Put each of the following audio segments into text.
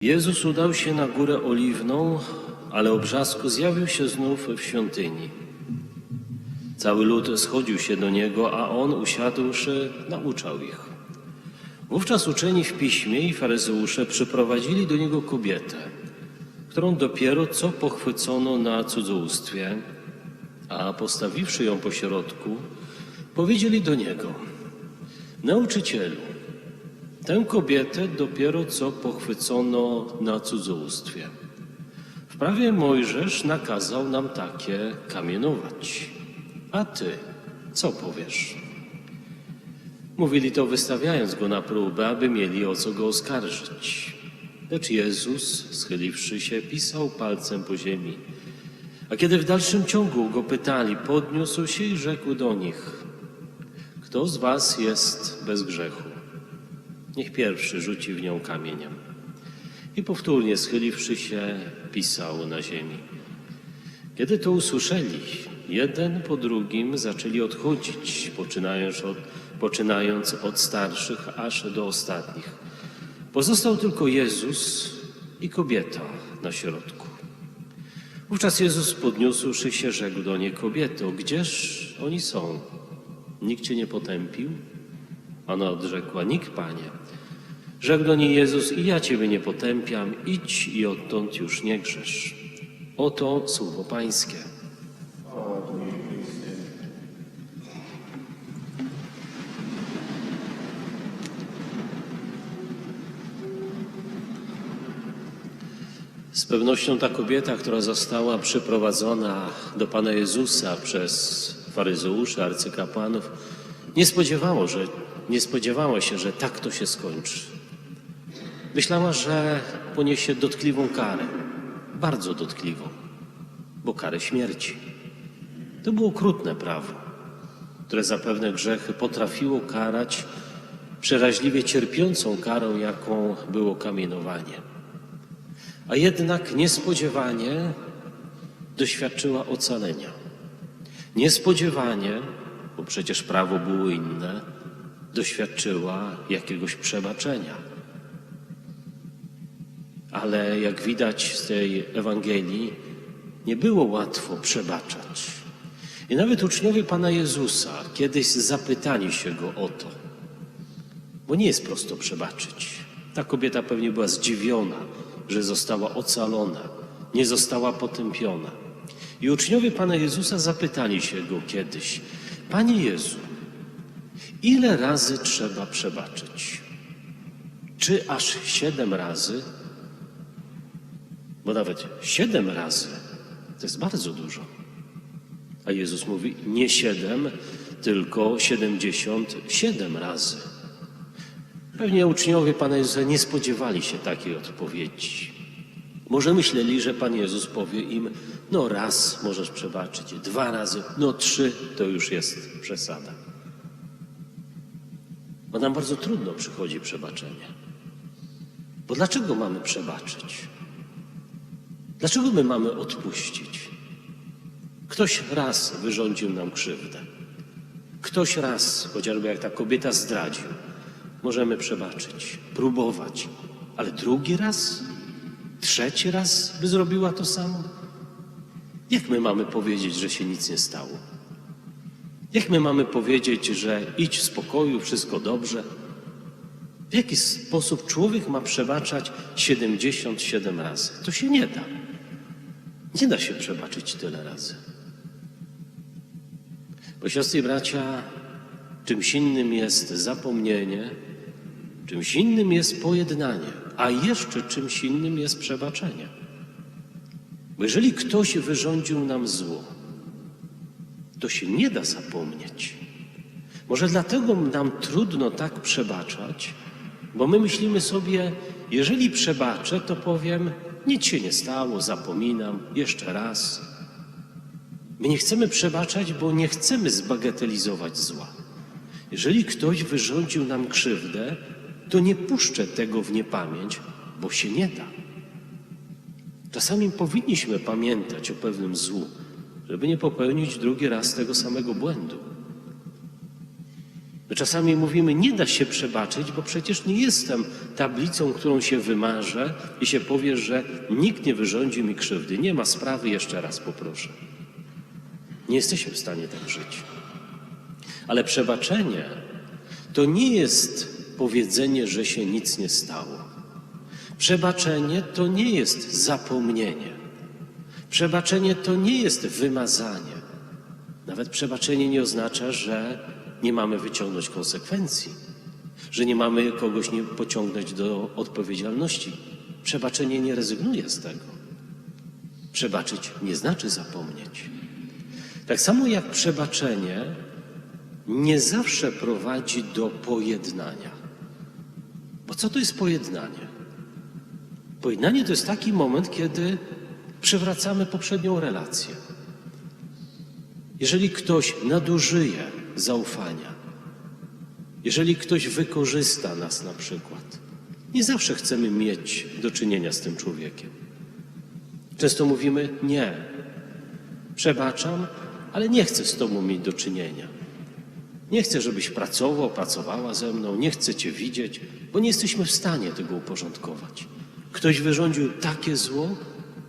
Jezus udał się na górę oliwną, ale o brzasku zjawił się znów w świątyni. Cały lud schodził się do niego, a on usiadłszy, nauczał ich. Wówczas uczeni w piśmie i faryzeusze przyprowadzili do niego kobietę, którą dopiero co pochwycono na cudzołóstwie, a postawiwszy ją pośrodku, powiedzieli do niego: Nauczycielu, Tę kobietę dopiero co pochwycono na cudzołóstwie. W prawie Mojżesz nakazał nam takie kamienować. A ty, co powiesz? Mówili to wystawiając go na próbę, aby mieli o co go oskarżyć. Lecz Jezus, schyliwszy się, pisał palcem po ziemi. A kiedy w dalszym ciągu go pytali, podniósł się i rzekł do nich: Kto z was jest bez grzechu? Niech pierwszy rzuci w nią kamieniem. I powtórnie schyliwszy się, pisał na ziemi. Kiedy to usłyszeli, jeden po drugim zaczęli odchodzić, poczynając od, poczynając od starszych aż do ostatnich. Pozostał tylko Jezus i kobieta na środku. Wówczas Jezus podniósłszy się, rzekł do niej, kobieto, gdzież oni są? Nikt cię nie potępił? Ona odrzekła, nikt, Panie. Rzekł do niej Jezus, i ja Ciebie nie potępiam, idź i odtąd już nie grzesz. Oto słowo Pańskie. Z pewnością ta kobieta, która została przyprowadzona do Pana Jezusa przez faryzeuszy, arcykapłanów, nie spodziewało, że, nie spodziewała się, że tak to się skończy. Myślała, że poniesie dotkliwą karę, bardzo dotkliwą, bo karę śmierci. To było okrutne prawo, które za pewne grzechy potrafiło karać przeraźliwie cierpiącą karą, jaką było kamienowanie. A jednak niespodziewanie doświadczyła ocalenia. Niespodziewanie, bo przecież prawo było inne, doświadczyła jakiegoś przebaczenia. Ale jak widać z tej Ewangelii, nie było łatwo przebaczać. I nawet uczniowie Pana Jezusa kiedyś zapytali się go o to, bo nie jest prosto przebaczyć. Ta kobieta pewnie była zdziwiona, że została ocalona, nie została potępiona. I uczniowie Pana Jezusa zapytali się go kiedyś, Panie Jezu, ile razy trzeba przebaczyć? Czy aż siedem razy? Bo nawet siedem razy to jest bardzo dużo. A Jezus mówi nie siedem, tylko siedemdziesiąt siedem razy. Pewnie uczniowie Pana Jezusa nie spodziewali się takiej odpowiedzi. Może myśleli, że Pan Jezus powie im, no raz możesz przebaczyć, dwa razy, no trzy to już jest przesada. Bo nam bardzo trudno przychodzi przebaczenie. Bo dlaczego mamy przebaczyć? Dlaczego my mamy odpuścić? Ktoś raz wyrządził nam krzywdę. Ktoś raz, chociażby jak ta kobieta zdradził, możemy przebaczyć, próbować, ale drugi raz, trzeci raz by zrobiła to samo? Jak my mamy powiedzieć, że się nic nie stało? Jak my mamy powiedzieć, że idź w spokoju, wszystko dobrze? W jaki sposób człowiek ma przebaczać 77 razy? To się nie da. Nie da się przebaczyć tyle razy. Bo siostry i bracia, czymś innym jest zapomnienie, czymś innym jest pojednanie, a jeszcze czymś innym jest przebaczenie. Bo jeżeli ktoś wyrządził nam zło, to się nie da zapomnieć. Może dlatego nam trudno tak przebaczać, bo my myślimy sobie, jeżeli przebaczę, to powiem, nic się nie stało, zapominam, jeszcze raz. My nie chcemy przebaczać, bo nie chcemy zbagatelizować zła. Jeżeli ktoś wyrządził nam krzywdę, to nie puszczę tego w niepamięć, bo się nie da. Czasami powinniśmy pamiętać o pewnym złu, żeby nie popełnić drugi raz tego samego błędu. My czasami mówimy, nie da się przebaczyć, bo przecież nie jestem tablicą, którą się wymarzę i się powie, że nikt nie wyrządzi mi krzywdy. Nie ma sprawy, jeszcze raz poproszę. Nie jesteśmy w stanie tak żyć. Ale przebaczenie to nie jest powiedzenie, że się nic nie stało. Przebaczenie to nie jest zapomnienie. Przebaczenie to nie jest wymazanie. Nawet przebaczenie nie oznacza, że nie mamy wyciągnąć konsekwencji, że nie mamy kogoś nie pociągnąć do odpowiedzialności. Przebaczenie nie rezygnuje z tego. Przebaczyć nie znaczy zapomnieć. Tak samo jak przebaczenie nie zawsze prowadzi do pojednania. Bo co to jest pojednanie? Pojednanie to jest taki moment, kiedy przywracamy poprzednią relację. Jeżeli ktoś nadużyje zaufania, jeżeli ktoś wykorzysta nas na przykład, nie zawsze chcemy mieć do czynienia z tym człowiekiem. Często mówimy nie, przebaczam, ale nie chcę z Tobą mieć do czynienia. Nie chcę, żebyś pracował, pracowała ze mną, nie chcę Cię widzieć, bo nie jesteśmy w stanie tego uporządkować. Ktoś wyrządził takie zło,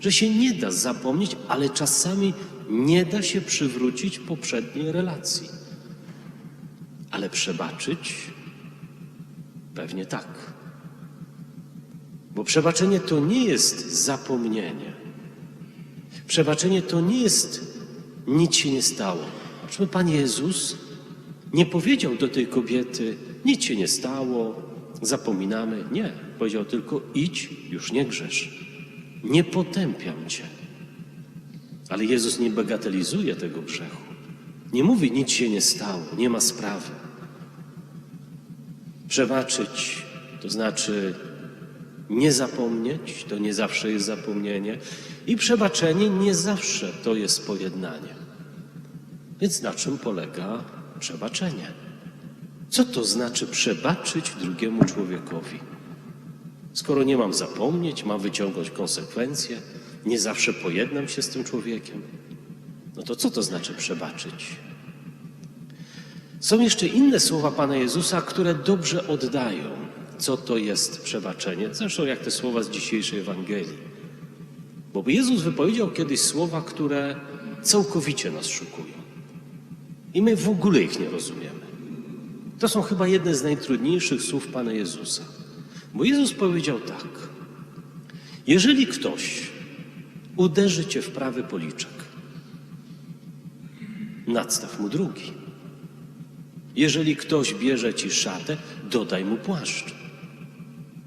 że się nie da zapomnieć, ale czasami nie da się przywrócić poprzedniej relacji. Ale przebaczyć? Pewnie tak. Bo przebaczenie to nie jest zapomnienie. Przebaczenie to nie jest nic się nie stało. Zobaczmy, Pan Jezus nie powiedział do tej kobiety, nic się nie stało, zapominamy. Nie, powiedział tylko idź, już nie grzesz. Nie potępiam cię. Ale Jezus nie bagatelizuje tego grzechu. Nie mówi nic się nie stało, nie ma sprawy. Przebaczyć to znaczy nie zapomnieć, to nie zawsze jest zapomnienie, i przebaczenie nie zawsze to jest pojednanie. Więc na czym polega przebaczenie? Co to znaczy przebaczyć drugiemu człowiekowi? Skoro nie mam zapomnieć, mam wyciągnąć konsekwencje, nie zawsze pojednam się z tym człowiekiem, no to co to znaczy przebaczyć? Są jeszcze inne słowa Pana Jezusa, które dobrze oddają, co to jest przebaczenie. Zresztą jak te słowa z dzisiejszej Ewangelii. Bo Jezus wypowiedział kiedyś słowa, które całkowicie nas szokują. I my w ogóle ich nie rozumiemy. To są chyba jedne z najtrudniejszych słów Pana Jezusa. Bo Jezus powiedział tak: Jeżeli ktoś uderzy cię w prawy policzek, nadstaw mu drugi. Jeżeli ktoś bierze ci szatę, dodaj mu płaszcz.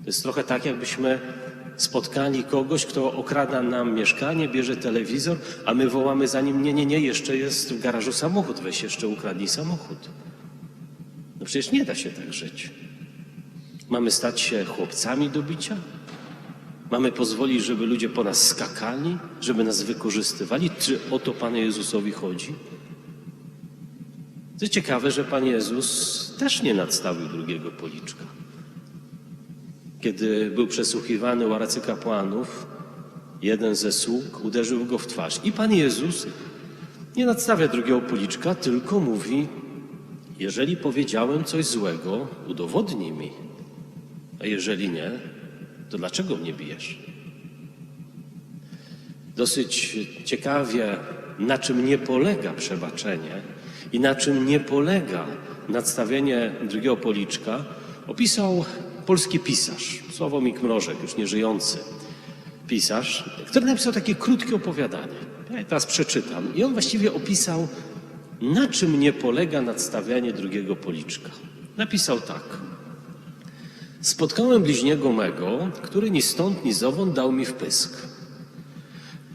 To jest trochę tak, jakbyśmy spotkali kogoś, kto okrada nam mieszkanie, bierze telewizor, a my wołamy za nim: Nie, nie, nie, jeszcze jest w garażu samochód, weź jeszcze ukradnij samochód. No przecież nie da się tak żyć. Mamy stać się chłopcami do bicia? Mamy pozwolić, żeby ludzie po nas skakali, żeby nas wykorzystywali? Czy o to Panu Jezusowi chodzi? To ciekawe, że Pan Jezus też nie nadstawił drugiego policzka. Kiedy był przesłuchiwany u arcykapłanów, jeden ze sług uderzył go w twarz. I Pan Jezus nie nadstawia drugiego policzka, tylko mówi: Jeżeli powiedziałem coś złego, udowodnij mi. A jeżeli nie, to dlaczego mnie bijesz? Dosyć ciekawie, na czym nie polega przebaczenie i na czym nie polega nadstawienie drugiego policzka, opisał polski pisarz, Sławomir Mrożek, już nieżyjący pisarz, który napisał takie krótkie opowiadanie. Ja je teraz przeczytam. I on właściwie opisał, na czym nie polega nadstawianie drugiego policzka. Napisał tak. Spotkałem bliźniego mego, który ni stąd, ni zowąd dał mi wpysk.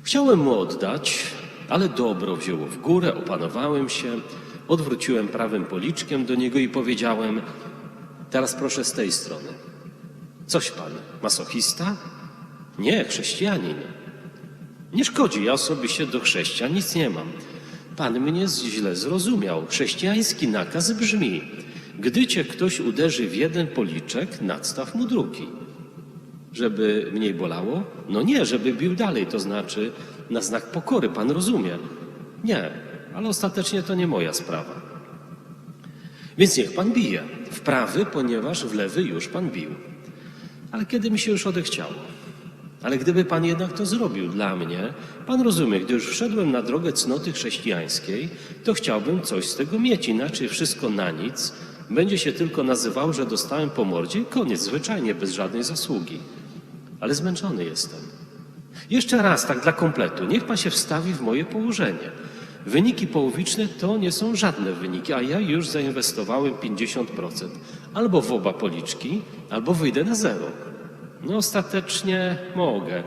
Chciałem mu oddać, ale dobro wzięło w górę, opanowałem się, odwróciłem prawym policzkiem do niego i powiedziałem: Teraz proszę z tej strony. Coś pan, masochista? Nie, chrześcijanin. Nie szkodzi, ja osobiście do chrześcijan nic nie mam. Pan mnie źle zrozumiał. Chrześcijański nakaz brzmi: gdy cię ktoś uderzy w jeden policzek, nadstaw mu drugi. Żeby mniej bolało? No nie, żeby bił dalej, to znaczy na znak pokory, pan rozumie. Nie, ale ostatecznie to nie moja sprawa. Więc niech pan bije. W prawy, ponieważ w lewy już pan bił. Ale kiedy mi się już odechciało? Ale gdyby pan jednak to zrobił dla mnie, pan rozumie, gdy już wszedłem na drogę cnoty chrześcijańskiej, to chciałbym coś z tego mieć, inaczej wszystko na nic. Będzie się tylko nazywał, że dostałem po mordzie i koniec, zwyczajnie, bez żadnej zasługi. Ale zmęczony jestem. Jeszcze raz, tak dla kompletu, niech pan się wstawi w moje położenie. Wyniki połowiczne to nie są żadne wyniki, a ja już zainwestowałem 50%. Albo w oba policzki, albo wyjdę na zero. No ostatecznie mogę,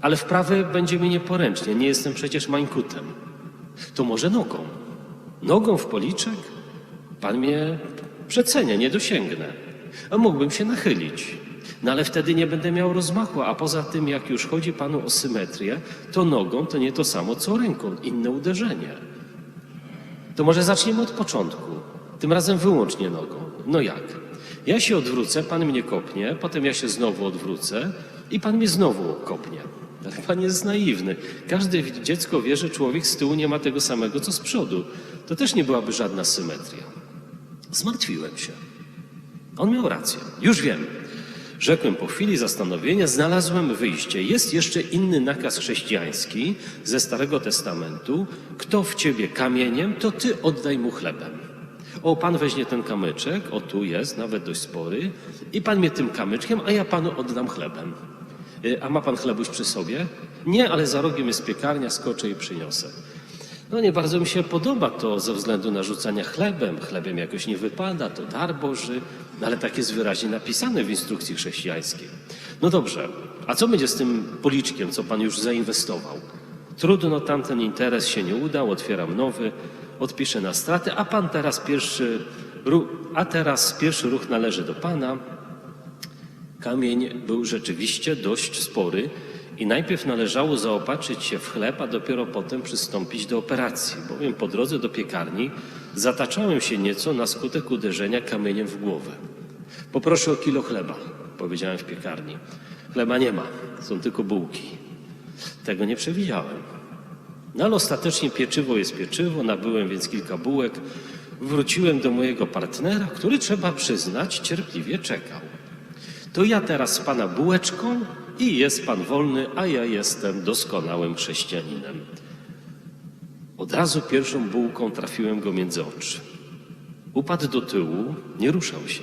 ale w prawy będzie mi nieporęcznie, nie jestem przecież mańkutem. To może nogą. Nogą w policzek? Pan mnie przecenia, nie dosięgnę. A mógłbym się nachylić. No ale wtedy nie będę miał rozmachu, a poza tym, jak już chodzi panu o symetrię, to nogą to nie to samo co ręką, inne uderzenie. To może zaczniemy od początku. Tym razem wyłącznie nogą. No jak? Ja się odwrócę, pan mnie kopnie, potem ja się znowu odwrócę i pan mnie znowu kopnie. Ale pan jest naiwny. Każde dziecko wie, że człowiek z tyłu nie ma tego samego, co z przodu. To też nie byłaby żadna symetria. Zmartwiłem się. On miał rację. Już wiem. Rzekłem po chwili zastanowienia, znalazłem wyjście. Jest jeszcze inny nakaz chrześcijański ze Starego Testamentu. Kto w ciebie kamieniem, to ty oddaj mu chlebem. O, pan weźmie ten kamyczek, o tu jest, nawet dość spory, i pan mnie tym kamyczkiem, a ja panu oddam chlebem. Y, A ma pan chlebuś przy sobie? Nie, ale za rogiem jest piekarnia, skoczę i przyniosę. No nie bardzo mi się podoba to ze względu na rzucania chlebem. Chlebem jakoś nie wypada, to dar Boży, no ale tak jest wyraźnie napisane w instrukcji chrześcijańskiej. No dobrze, a co będzie z tym policzkiem, co pan już zainwestował? Trudno, tamten interes się nie udał, otwieram nowy, odpiszę na straty, a pan teraz pierwszy, a teraz pierwszy ruch należy do pana. Kamień był rzeczywiście dość spory i najpierw należało zaopatrzyć się w chleb, a dopiero potem przystąpić do operacji, bowiem po drodze do piekarni zataczałem się nieco na skutek uderzenia kamieniem w głowę. Poproszę o kilo chleba, powiedziałem w piekarni. Chleba nie ma, są tylko bułki. Tego nie przewidziałem. No ale ostatecznie pieczywo jest pieczywo, nabyłem więc kilka bułek. Wróciłem do mojego partnera, który trzeba przyznać, cierpliwie czekał. To ja teraz z pana bułeczką i jest pan wolny, a ja jestem doskonałym chrześcijaninem. Od razu pierwszą bułką trafiłem go między oczy. Upadł do tyłu, nie ruszał się.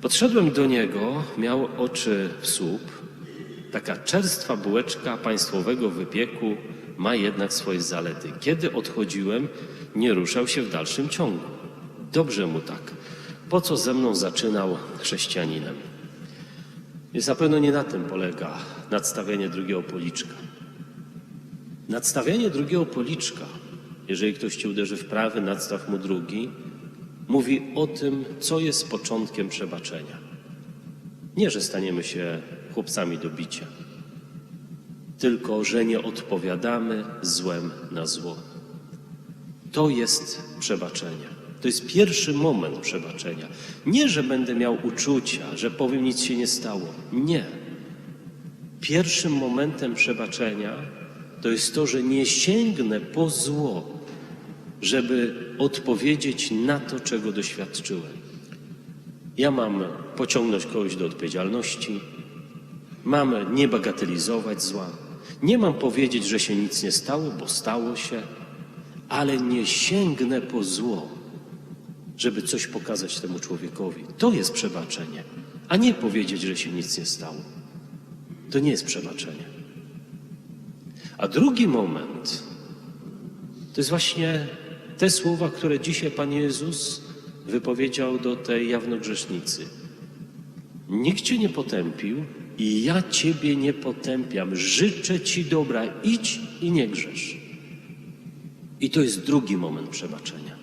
Podszedłem do niego, miał oczy w słup. Taka czerstwa bułeczka państwowego wypieku ma jednak swoje zalety. Kiedy odchodziłem, nie ruszał się w dalszym ciągu. Dobrze mu tak. Po co ze mną zaczynał chrześcijaninem? Więc na pewno nie na tym polega nadstawianie drugiego policzka. Nadstawianie drugiego policzka, jeżeli ktoś ci uderzy w prawy, nadstaw mu drugi, mówi o tym, co jest początkiem przebaczenia. Nie, że staniemy się chłopcami do bicia, tylko że nie odpowiadamy złem na zło. To jest przebaczenie. To jest pierwszy moment przebaczenia. Nie, że będę miał uczucia, że powiem nic się nie stało. Nie. Pierwszym momentem przebaczenia to jest to, że nie sięgnę po zło, żeby odpowiedzieć na to, czego doświadczyłem. Ja mam pociągnąć kogoś do odpowiedzialności, mam nie bagatelizować zła, nie mam powiedzieć, że się nic nie stało, bo stało się, ale nie sięgnę po zło, żeby coś pokazać temu człowiekowi. To jest przebaczenie, a nie powiedzieć, że się nic nie stało. To nie jest przebaczenie. A drugi moment to jest właśnie te słowa, które dzisiaj Pan Jezus wypowiedział do tej jawnogrzesznicy. Nikt Cię nie potępił i ja Ciebie nie potępiam. Życzę Ci dobra, idź i nie grzesz. I to jest drugi moment przebaczenia.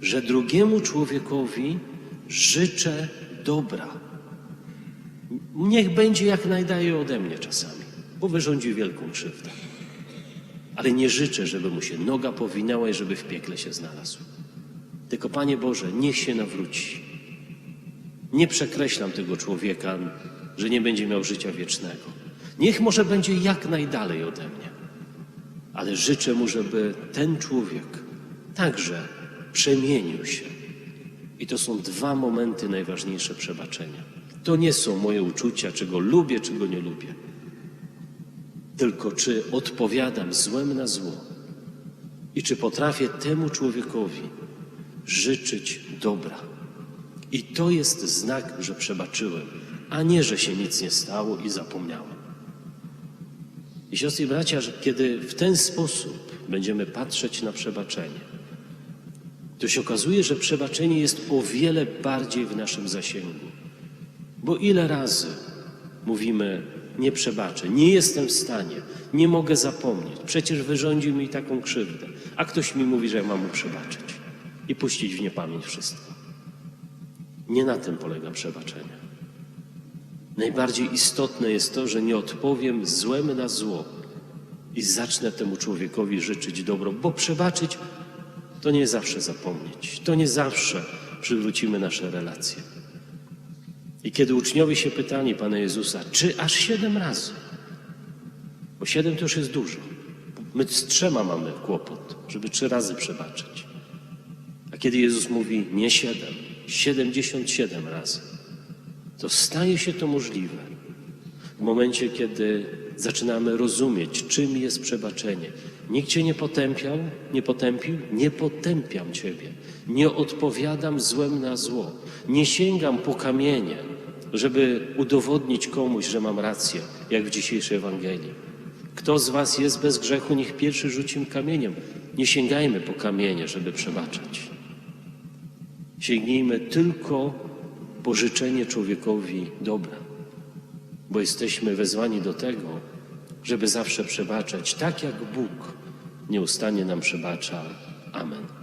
Że drugiemu człowiekowi życzę dobra. Niech będzie jak najdaje ode mnie czasami, bo wyrządzi wielką krzywdę. Ale nie życzę, żeby mu się noga powinęła i żeby w piekle się znalazł. Tylko Panie Boże, niech się nawróci. Nie przekreślam tego człowieka, że nie będzie miał życia wiecznego. Niech może będzie jak najdalej ode mnie. Ale życzę mu, żeby ten człowiek także przemienił się I to są dwa momenty najważniejsze przebaczenia. To nie są moje uczucia, czego lubię, czego nie lubię. Tylko czy odpowiadam złem na zło i czy potrafię temu człowiekowi życzyć dobra. I to jest znak, że przebaczyłem, a nie, że się nic nie stało i zapomniałem. I siostry i bracia, że kiedy w ten sposób będziemy patrzeć na przebaczenie, to się okazuje, że przebaczenie jest o wiele bardziej w naszym zasięgu. Bo ile razy mówimy, nie przebaczę, nie jestem w stanie, nie mogę zapomnieć, przecież wyrządził mi taką krzywdę, a ktoś mi mówi, że ja mam mu przebaczyć i puścić w niepamięć wszystko. Nie na tym polega przebaczenie. Najbardziej istotne jest to, że nie odpowiem złem na zło i zacznę temu człowiekowi życzyć dobro, bo przebaczyć to nie zawsze zapomnieć, to nie zawsze przywrócimy nasze relacje. I kiedy uczniowie się pytali Pana Jezusa, czy aż siedem razy? Bo siedem to już jest dużo. My z trzema mamy kłopot, żeby trzy razy przebaczyć. A kiedy Jezus mówi nie siedem, siedemdziesiąt siedem razy, to staje się to możliwe w momencie, kiedy zaczynamy rozumieć, czym jest przebaczenie. Nikt cię nie potępiał, nie potępił, nie potępiam ciebie. Nie odpowiadam złem na zło. Nie sięgam po kamienie, żeby udowodnić komuś, że mam rację, jak w dzisiejszej Ewangelii. Kto z was jest bez grzechu, niech pierwszy rzuci kamieniem. Nie sięgajmy po kamienie, żeby przebaczać. Sięgnijmy tylko po życzenie człowiekowi dobra, bo jesteśmy wezwani do tego, żeby zawsze przebaczać, tak jak Bóg nieustannie nam przebacza. Amen.